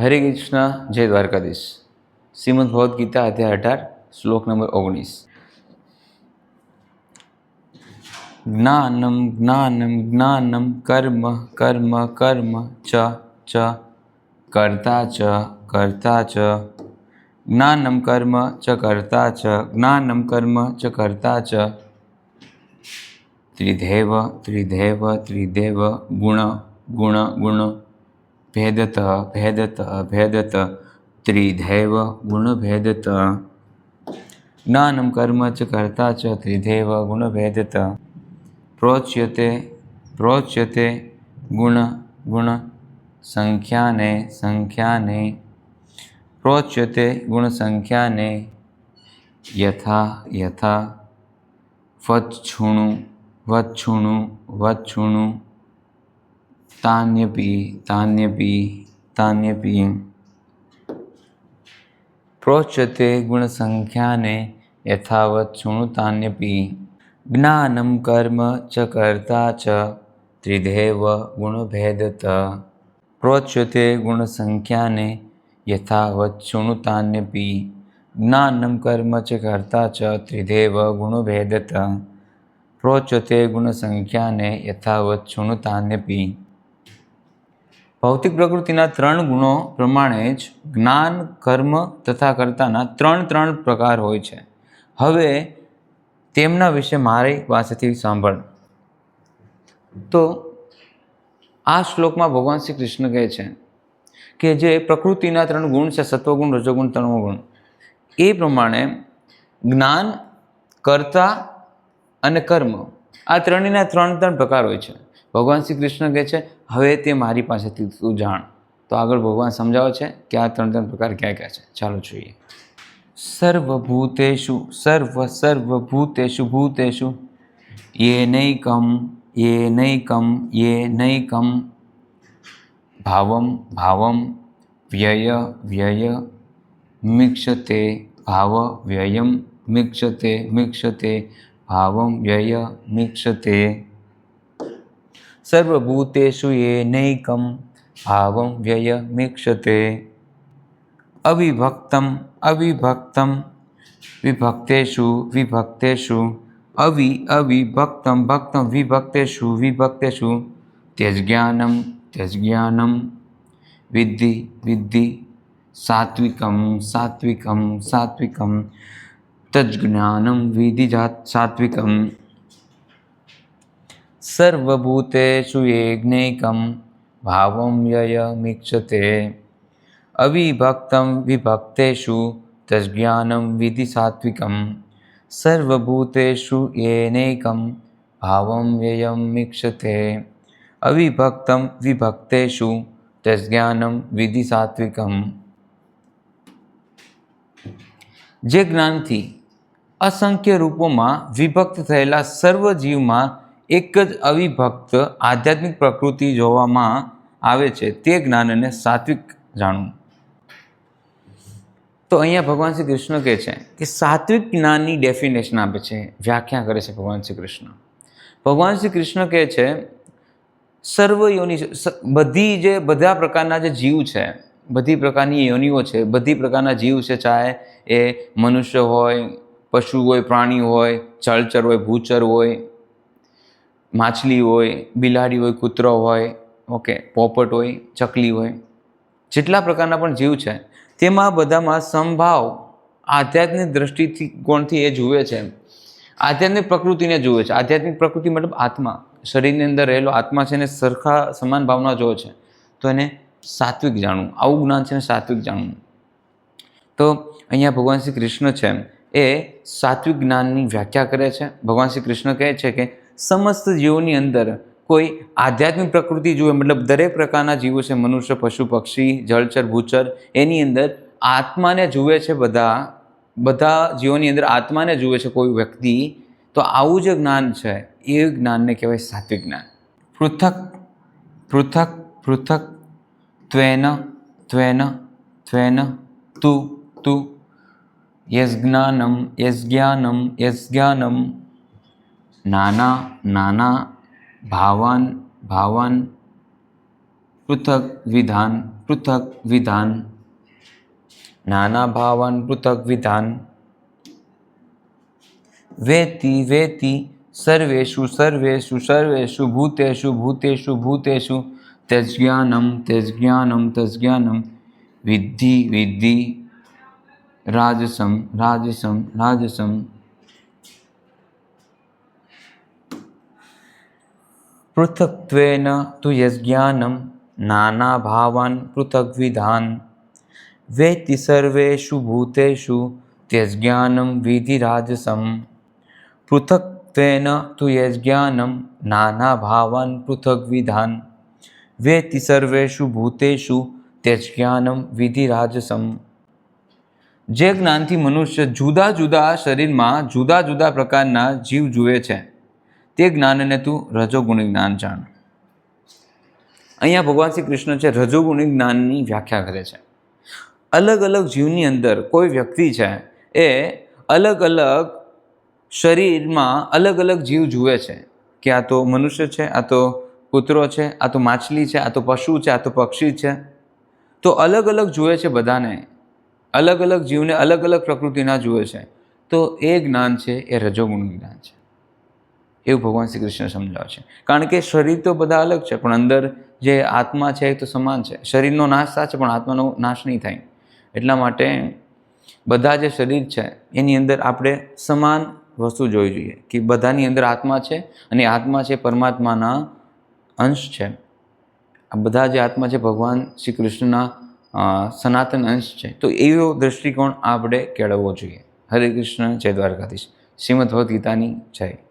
હરે કૃષ્ણ, જય દ્વારકાધીશ. શ્રીમદ ભગવદ્ ગીતા અધ્યાય અઢાર, શ્લોક નંબર ઓગણીસ. જ્ઞાનમ જ્ઞાનમ જ્ઞાનમ, કર્મ કર્મ કર્મ, ચ ચ, કરતા ચ કરતા ચ. જ્ઞાનમ, કર્મ, ચ, કરતા ચ. જ્ઞાનમ, કર્મ, ચ, કરતા ચ. ત્રિધેવ ત્રિધેવ ત્રિધેવ, ગુણ ગુણ ગુણ. ભેદત ભેદત ભેદત, ત્રિધૈવ, ગુણભેદત. જ્ઞાનમ કર્મ ચ કરતા ચ ત્રિધૈવ, ગુણભેદત. પ્રોચ્યતે પ્રોચ્યતે ગુણ ગુણ સંખ્યાને સંખ્યાને. પ્રોચ્યતે ગુણ સંખ્યાને, યથા યથા. વચ્છુણું વચ્છુણું વચ્છુણું. તાન્યપી तान्यपि तान्यपि प्रोच्यते ગુણસંખ્યાને યથાવત શૃણુતાન્યપી જ્ઞાનમ કર્મ ચ કર્તા ચ, ત્રિધેવ ગુણભેદત. પ્રોચ્યતે ગુણસંખ્યાને યથાવત શૃણુતાન્યપી જ્ઞાનમ કર્મ ચ કર્તા ચ, ત્રિધેવ ગુણભેદત. પ્રોચ્યતે ગુણસંખ્યાને યથાવત શૃણુતાન્યપી ભૌતિક પ્રકૃતિના ત્રણ ગુણો પ્રમાણે જ જ્ઞાન, કર્મ તથા કર્તાના ત્રણ ત્રણ પ્રકાર હોય છે. હવે તેમના વિશે મારી પાસેથી સાંભળ. તો આ શ્લોકમાં ભગવાન શ્રી કૃષ્ણ કહે છે કે જે પ્રકૃતિના ત્રણ ગુણ છે, સત્વગુણ, રજોગુણ તમોગુણ એ પ્રમાણે જ્ઞાન, કર્તા અને કર્મ આ ત્રણેયના ત્રણ ત્રણ પ્રકાર હોય છે. ભગવાન શ્રી કૃષ્ણ કહે છે, હવે તે મારી પાસેથી તું જાણ. તો આગળ ભગવાન સમજાવે છે કે આ ત્રણ ત્રણ પ્રકાર ક્યાં ક્યાં છે. ચાલો જોઈએ. સર્વભૂતેષુ, સર્વ, સર્વભૂતેષુ, ભૂતેષુ, યે નૈકમ યે નૈકમ યે નૈકમ ભાવમ ભાવમ, વ્યય વ્યય, મિક્ષતે, ભાવ, વ્યયમ, મિક્ષતે મિક્ષતે, ભાવમ, વ્યય, મિક્ષતે સર્વભૂતેષુ એ નૈકમ ભાવમ વ્યય મિક્ષતે અવિભક્તમ અવિભક્તમ, વિભક્તેષુ વિભક્તેષુ, અવિ, અવિભક્તમ, ભક્તમ, વિભક્તેષુ વિભક્તેષુ, ત્યજ્ઞાનમ ત્યજ્ઞાનમ, વિદ્ધિ વિદ્ધિ, સાત્વિકમ સાત્વિકમ સાત્વિકમ, તજ્ઞાનમ વિધિ સાત્વિકમ सात्विकं સર્વભૂતેષુ યજ્ઞૈકમ ભાવમ યયમીક્ષતે અવિભક્તમ વિભક્તેષુ તજ્ઞાનમ વિધિ સાત્વિકમ સર્વભૂતેષુ યેનૈકમ ભાવમ વ્યયમીક્ષતે અવિભક્તમ વિભક્તેષુ તજ્ઞાનમ વિધિ સાત્વિકમ જે જ્ઞાનથી અસંખ્ય રૂપોમાં વિભક્ત થયેલા સર્વ જીવમાં એક જ અવિભક્ત આધ્યાત્મિક પ્રકૃતિ જોવામાં આવે છે તે જ્ઞાનને સાત્વિક જાણવું. તો અહીંયા ભગવાન શ્રી કૃષ્ણ કહે છે કે સાત્વિક જ્ઞાનની ડેફિનેશન આપે છે, વ્યાખ્યા કરે છે ભગવાન શ્રી કૃષ્ણ. ભગવાન શ્રી કૃષ્ણ કહે છે, સર્વ યોનિ બધી જે, બધા પ્રકારના જે જીવ છે, બધી પ્રકારની યોનિઓ છે, બધી પ્રકારના જીવ છે, ચાહે એ મનુષ્ય હોય, પશુ હોય, પ્રાણી હોય, જળચર હોય, ભૂચર હોય માછલી હોય, બિલાડી હોય, કૂતરો હોય, ઓકે, પોપટ હોય, ચકલી હોય, જેટલા પ્રકારના પણ જીવ છે, તેમાં બધામાં સંભાવ આધ્યાત્મિક દ્રષ્ટિથી કોણથી એ જુએ છે. આધ્યાત્મિક પ્રકૃતિને જુએ છે. આધ્યાત્મિક પ્રકૃતિ મતલબ આત્મા. શરીરની અંદર રહેલો આત્મા છે એને સરખા સમાન ભાવના જોવે છે. તો એને સાત્વિક જાણવું. આવું જ્ઞાન છે ને સાત્વિક જાણવું. તો અહીંયા ભગવાન શ્રી કૃષ્ણ છે એ સાત્વિક જ્ઞાનની વ્યાખ્યા કરે છે. ભગવાન શ્રી કૃષ્ણ કહે છે કે સમસ્ત જીવોની અંદર કોઈ આધ્યાત્મિક પ્રકૃતિ જુએ, મતલબ દરેક પ્રકારના જીવો છે, મનુષ્ય, પશુ, પક્ષી જળચર ભૂચર, એની અંદર આત્માને જુએ છે બધા બધા જીવોની અંદર આત્માને જુએ છે કોઈ વ્યક્તિ, તો આવું જે જ્ઞાન છે. એ જ્ઞાનને કહેવાય સાત્વિક જ્ઞાન. પૃથક પૃથક પૃથક, ત્વેન ત્વેન ત્વેન, તુ તુ યજ્ઞાનમ યજ્ઞાનમ યજ્ઞાનમ નાના નાના, ભાવાન ભાવાન, પૃથક વિધાન પૃથક વિધાન. નાના, ભાવાન, પૃથક વિધાન. વેતિ વેતિ, સર્વેષુ સર્વેષુ સર્વેષુ, ભૂતેષુ ભૂતેષુ ભૂતેષુ. તજ્ઞાનમ તજ્ઞાનમ તજ્ઞાનમ. વિદ્ધિ વિદ્ધિ. રાજસમ રાજસમ રાજસમ. પૃથક્ત્વેન તુ યજ્ઞાનમ નાના ભાવાન પૃથગ્વિધાન વેતિ સર્વેષુ ભૂતેષુ ત્યજ્ઞાનમ વિધિરાજસમ પૃથક્ત્વેન તુ યજ્ઞાનમ નાના ભાવાન પૃથગ્વિધાન વેતિ સર્વેષુ ભૂતેષુ ત્યજ્ઞાનમ વિધિરાજસમ જે જ્ઞાનથી મનુષ્ય જુદા જુદા શરીરમાં જુદા જુદા પ્રકારના જીવ જુએ છે. તે જ્ઞાનને તું રજોગુણી જ્ઞાન જાણ. અહીંયા ભગવાન શ્રી કૃષ્ણ છે, રજોગુણી જ્ઞાનની વ્યાખ્યા કરે છે. અલગ અલગ જીવની અંદર કોઈ વ્યક્તિ છે, એ અલગ અલગ શરીરમાં અલગ અલગ જીવ જુએ છે. કે આ તો મનુષ્ય છે, આ તો કૂતરો છે, આ તો માછલી છે, આ તો પશુ છે, આ તો પક્ષી છે. તો અલગ અલગ જુએ છે બધાને, અલગ અલગ જીવને અલગ અલગ પ્રકૃતિના જુએ છે. તો એ જ્ઞાન છે, એ રજોગુણ જ્ઞાન છે. એવું ભગવાન શ્રી કૃષ્ણ સમજાવે છે. કારણ કે શરીર તો બધા અલગ છે, પણ અંદર જે આત્મા છે એ તો સમાન છે. શરીરનો નાશ થાય છે, પણ આત્માનો નાશ નહીં થાય. એટલા માટે બધા જે શરીર છે, એની અંદર આપણે સમાન વસ્તુ જોવી જોઈએ કે બધાની અંદર આત્મા છે અને આત્મા છે પરમાત્માના અંશ છે. આ બધા જે આત્મા છે ભગવાન શ્રી કૃષ્ણના સનાતન અંશ છે. તો એવો દૃષ્ટિકોણ આપણે કેળવવો જોઈએ. હરે કૃષ્ણ, જય દ્વારકાધીશ. શ્રીમદ ભગવદ્ ગીતાની જય.